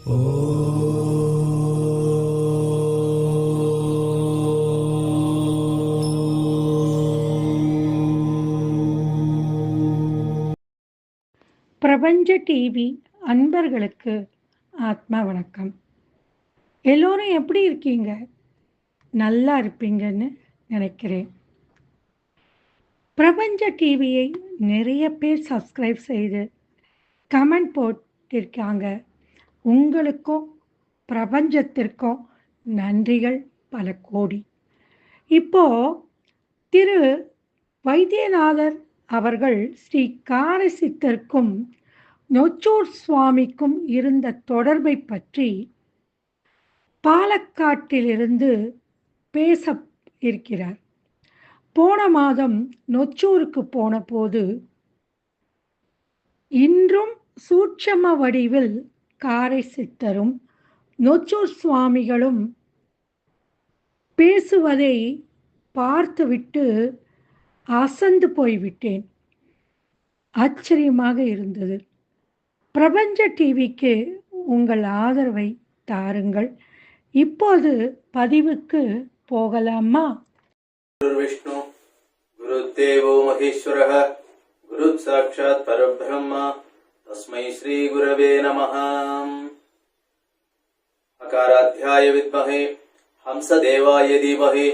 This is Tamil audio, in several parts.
பிரபஞ்ச டிவி அன்பர்களுக்கு ஆத்மா வணக்கம். எல்லோரும் எப்படி இருக்கீங்க? நல்லா இருப்பீங்கன்னு நினைக்கிறேன். பிரபஞ்ச டிவியை நிறைய பேர் சப்ஸ்கிரைப் செய்து கமெண்ட் போட்டிருக்காங்க. உங்களுக்கும் பிரபஞ்சத்திற்கும் நன்றிகள் பல கோடி. இப்போ திரு. வைத்தியநாதர் அவர்கள் ஸ்ரீ காரசித்தருக்கும் நொச்சூர் சுவாமிக்கும் இருந்த தொடர்பை பற்றி பாலக்காட்டிலிருந்து பேச இருக்கிறார். போன மாதம் நொச்சூருக்கு போன போது இன்றும் சூட்சம வடிவில் காரை சித்தரும் நொச்சூர் சுவாமிகளும் பேசுவதை பார்த்துவிட்டு அசந்து போய்விட்டேன். ஆச்சரியமாக இருந்தது. பிரபஞ்ச டிவிக்கு உங்கள் ஆதரவை தாருங்கள். இப்போது பதிவுக்கு போகலாமா? விஷ்ணு குரு தேவோ மகேஸ்வரக குரு சாட்சாத் பரபிரம்மா तस्मै श्रीगुरवे नमः अकाराध्याय विद्महे हंसदेवाय धीमहि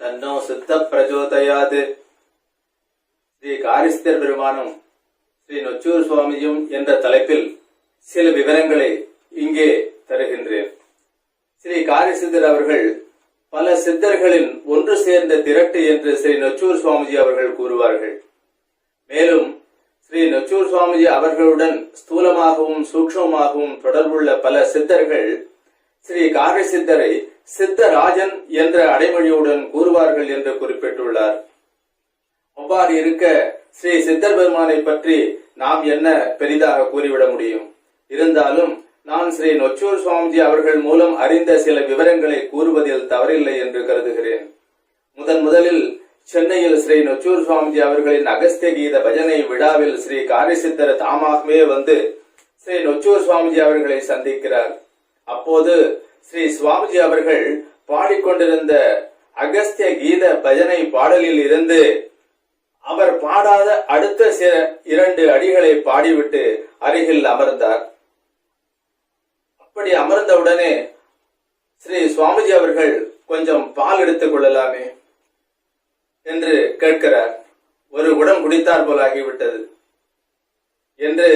तन्नो सिद्धः प्रचोदयात् ஸ்ரீ காரிஸ்தர் பெருமானும் ஸ்ரீ நொச்சூர் சுவாமியும் என்ற தலைப்பில் சில விவரங்களை இங்கே தருகின்றேன் ஸ்ரீ காரிசித்தர் அவர்கள் பல சித்தர்களின் ஒன்று சேர்ந்த திரட்டு என்று ஸ்ரீ நொச்சூர் சுவாமிஜி அவர்கள் கூறுவார்கள் மேலும் ஸ்ரீ நொச்சூர் சுவாமிஜி அவர்களுடன் ஸ்தூலமாகவும் சூக்ஷமாகவும் தொடர்புள்ள பல சித்தர்கள் ஸ்ரீ காக சித்தரை சித்தராஜன் என்ற அடைமொழியுடன் கூறுவார்கள் என்று குறிப்பிட்டுள்ளார். அவ்வாறு இருக்க ஸ்ரீ சித்தர் பெருமானை பற்றி நாம் என்ன பெரிதாக கூறிவிட முடியும்? இருந்தாலும் நான் ஸ்ரீ நொச்சூர் சுவாமிஜி அவர்கள் மூலம் அறிந்த சில விவரங்களை கூறுவதில் தவறில்லை என்று கருதுகிறேன். முதன் முதலில் சென்னையில் ஸ்ரீ நொச்சூர் சுவாமிஜி அவர்களின் அகஸ்திய கீத பஜனை விழாவில் ஸ்ரீ காரிசித்தர் தாமாகவே வந்து ஸ்ரீ நொச்சூர் சுவாமிஜி அவர்களை சந்திக்கிறார். அப்போது ஸ்ரீ சுவாமிஜி அவர்கள் பாடிக்கொண்டிருந்த அகஸ்திய கீத பஜனை பாடலில் இருந்து அவர் பாடாத அடுத்த சில இரண்டு அடிகளை பாடிவிட்டு அருகில் அமர்ந்தார். அப்படி அமர்ந்தவுடனே ஸ்ரீ சுவாமிஜி அவர்கள் கொஞ்சம் பால் எடுத்துக் கொள்ளலாமே. என்று கேட்கிறார். ஒரு குடம் குடித்தார் போல ஆகிவிட்டது. என்று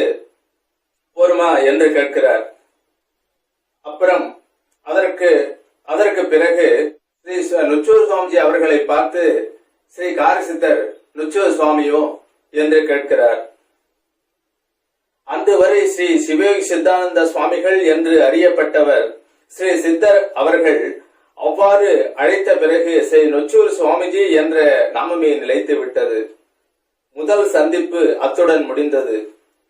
போருமா என்று கேட்கிறார். அப்புறம் அதற்கு அதற்கு பிறகு ஸ்ரீ நுச்சூர் சுவாமிஜி அவர்களை பார்த்து ஸ்ரீ காரசித்தர் நுச்சூர் சுவாமியோ? என்று கேட்கிறார். அந்த வரை ஸ்ரீ சிவயோகி சித்தானந்த சுவாமிகள் என்று அறியப்பட்டவர் ஸ்ரீ சித்தர் அவர்கள் அவ்வாறு அழைத்த பிறகு ஸ்ரீ நொச்சூர் சுவாமிஜி என்ற நாமமே நிலைத்து விட்டது. முதல் சந்திப்பு அத்துடன் முடிந்தது.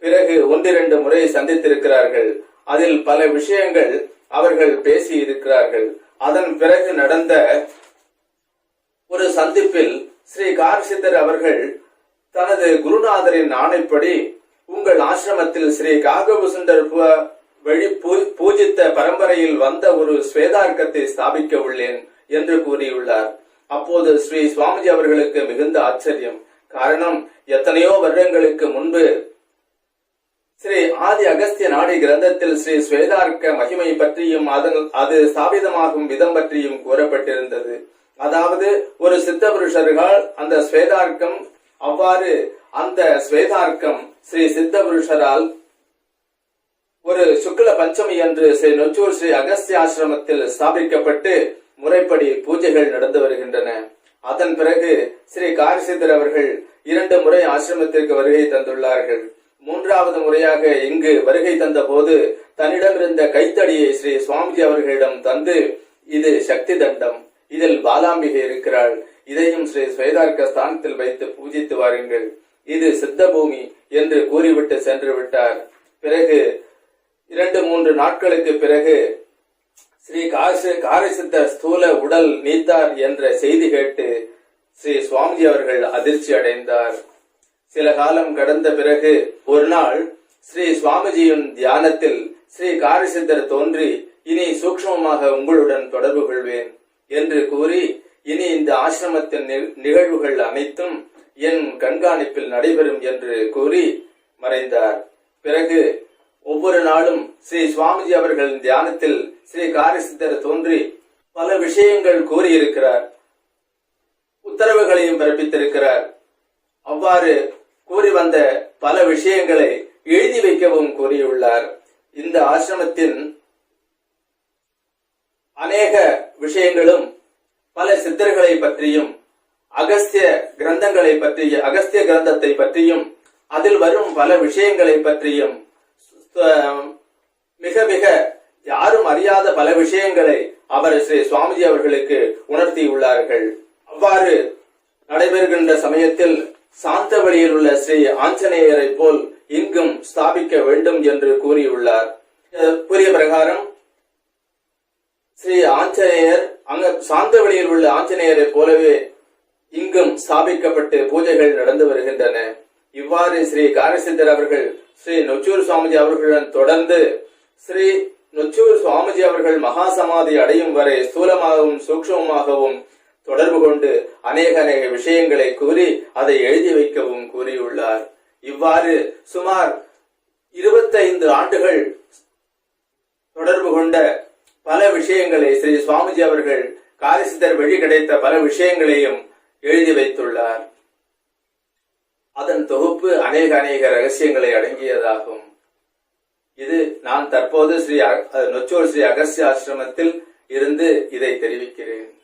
பிறகு ஒன்றிரண்டு முறை சந்தித்திருக்கிறார்கள். அதில் பல விஷயங்கள் அவர்கள் பேசி இருக்கிறார்கள் அதன் பிறகு நடந்த ஒரு சந்திப்பில் ஸ்ரீ கார்சித்தர் அவர்கள் தனது குருநாதரின் ஆணைப்படி உங்கள் ஆசிரமத்தில் ஸ்ரீ காகபுசுண்டர் வழி பூஜித்த பரம்பரையில் வந்த ஒரு ஸ்வேதார்க்கத்தை ஸ்தாபிக்க உள்ளேன் என்று கூறியுள்ளார். அப்போது ஸ்ரீ சுவாமிஜி அவர்களுக்கு மிகுந்த ஆச்சரியம். காரணம் எத்தனையோ வருடங்களுக்கு முன்பு ஸ்ரீ ஆதி அகஸ்திய நாடி கிரந்தத்தில் ஸ்ரீ ஸ்வேதார்க்க மகிமை பற்றியும் அதன் அது ஸ்தாபிதமாகும் விதம் பற்றியும் கூறப்பட்டிருந்தது. அதாவது ஒரு சித்த புருஷர்கள் அந்த ஸ்வேதார்க்கம் அவ்வாறு அந்த ஸ்வேதார்க்கம் ஸ்ரீ சித்த புருஷரால் ஒரு சுக்ல பஞ்சமி அன்று ஸ்ரீ நொச்சூர் ஸ்ரீ அகஸ்திய ஆசிரமத்தில் ஸ்தாபிக்கப்பட்டு முறைப்படி பூஜைகள் நடந்து வருகின்றன. அதன் பிறகு ஸ்ரீ காரிசித்தர் அவர்கள் இரண்டு முறை ஆசிரமத்திற்கு வருகை தந்துள்ளார்கள். மூன்றாவது முறையாக இங்கு வருகை தந்த போது தன்னிடம் இருந்த கைத்தடியை ஸ்ரீ சுவாமிஜி அவர்களிடம் தந்து இது சக்தி தண்டம் இதில் பாலாம்பிகை இருக்கிறாள் இதையும் ஸ்ரீ ஸ்வேதார்க்க ஸ்தானத்தில் வைத்து பூஜித்து வாருங்கள். இது சித்த பூமி என்று கூறிவிட்டு சென்று விட்டார். பிறகு மூன்று நாட்களுக்கு பிறகு ஸ்ரீ காசு காரிசித்த ஸ்தூல உடல் நீத்தார் என்ற செய்தி கேட்டு ஸ்ரீ சுவாமிஜி அவர்கள் அதிர்ச்சி அடைந்தார். சில காலம் கடந்த பிறகு ஒரு நாள் ஸ்ரீ சுவாமிஜியின் தியானத்தில் ஸ்ரீ காரிசித்தர் தோன்றி இனி சூக்ஷ்மமாக உங்களுடன் தொடர்பு கொள்வேன் என்று கூறி இனி இந்த ஆசிரமத்தின் நிகழ்வுகள் அனைத்தும் என் கண்காணிப்பில் நடைபெறும் என்று கூறி மறைந்தார். பிறகு ஒவ்வொரு நாளும் ஸ்ரீ சுவாமிஜி அவர்களின் தியானத்தில் ஸ்ரீ காரிசித்தர் தோன்றி பல விஷயங்கள் கூறியிருக்கிறார். உத்தரவுகளையும் பிறப்பித்திருக்கிறார். அவ்வாறு கூறி வந்த பல விஷயங்களை எழுதி வைக்கவும் கூறியுள்ளார். இந்த ஆசிரமத்தின் அநேக விஷயங்களும் பல சித்தர்களை பற்றியும் அகஸ்திய கிரந்தங்களை பற்றிய அகஸ்திய கிரந்தத்தை பற்றியும் அதில் வரும் பல விஷயங்களை பற்றியும் மிக மிக யாரும் அறியாத பல விஷயங்களை அவர் ஸ்ரீ சுவாமிஜி அவர்களுக்கு உணர்த்தியுள்ளார்கள். அவ்வாறு நடைபெறுகின்ற சமயத்தில் சாந்த வழியில் உள்ள ஸ்ரீ ஆஞ்சநேயரை போல் இங்கும் ஸ்தாபிக்க வேண்டும் என்று கூறியுள்ளார். அஹ், கூறிய பிரகாரம் ஸ்ரீ ஆஞ்சநேயர் அங்க சாந்த வழியில் உள்ள ஆஞ்சநேயரை போலவே இங்கும் ஸ்தாபிக்கப்பட்டு பூஜைகள் நடந்து வருகின்றன. இவ்வாறு ஸ்ரீ காரசித்தர் அவர்கள் ஸ்ரீ நொச்சூர் சுவாமிஜி அவர்களுடன் தொடர்ந்து ஸ்ரீ நொச்சூர் சுவாமிஜி அவர்கள் மகா சமாதி அடையும் வரை ஸ்தூலமாகவும் சூக்ஷமாகவும் தொடர்பு கொண்டு அநேக அநேக விஷயங்களை கூறி அதை எழுதி வைக்கவும் கூறியுள்ளார். இவ்வாறு சுமார் இருபத்தைந்து ஆண்டுகள் தொடர்பு கொண்ட பல விஷயங்களை ஸ்ரீ சுவாமிஜி அவர்கள் காரிசித்தர் வழி கிடைத்த பல விஷயங்களையும் எழுதி வைத்துள்ளார். அதன் தொகுப்பு அநேக அநேக ரகசியங்களை அடங்கியதாகும். இது நான் தற்போது ஸ்ரீ அ- ஸ்ரீ அகஸ்ய ஆசிரமத்தில் இருந்து இதை தெரிவிக்கிறேன்.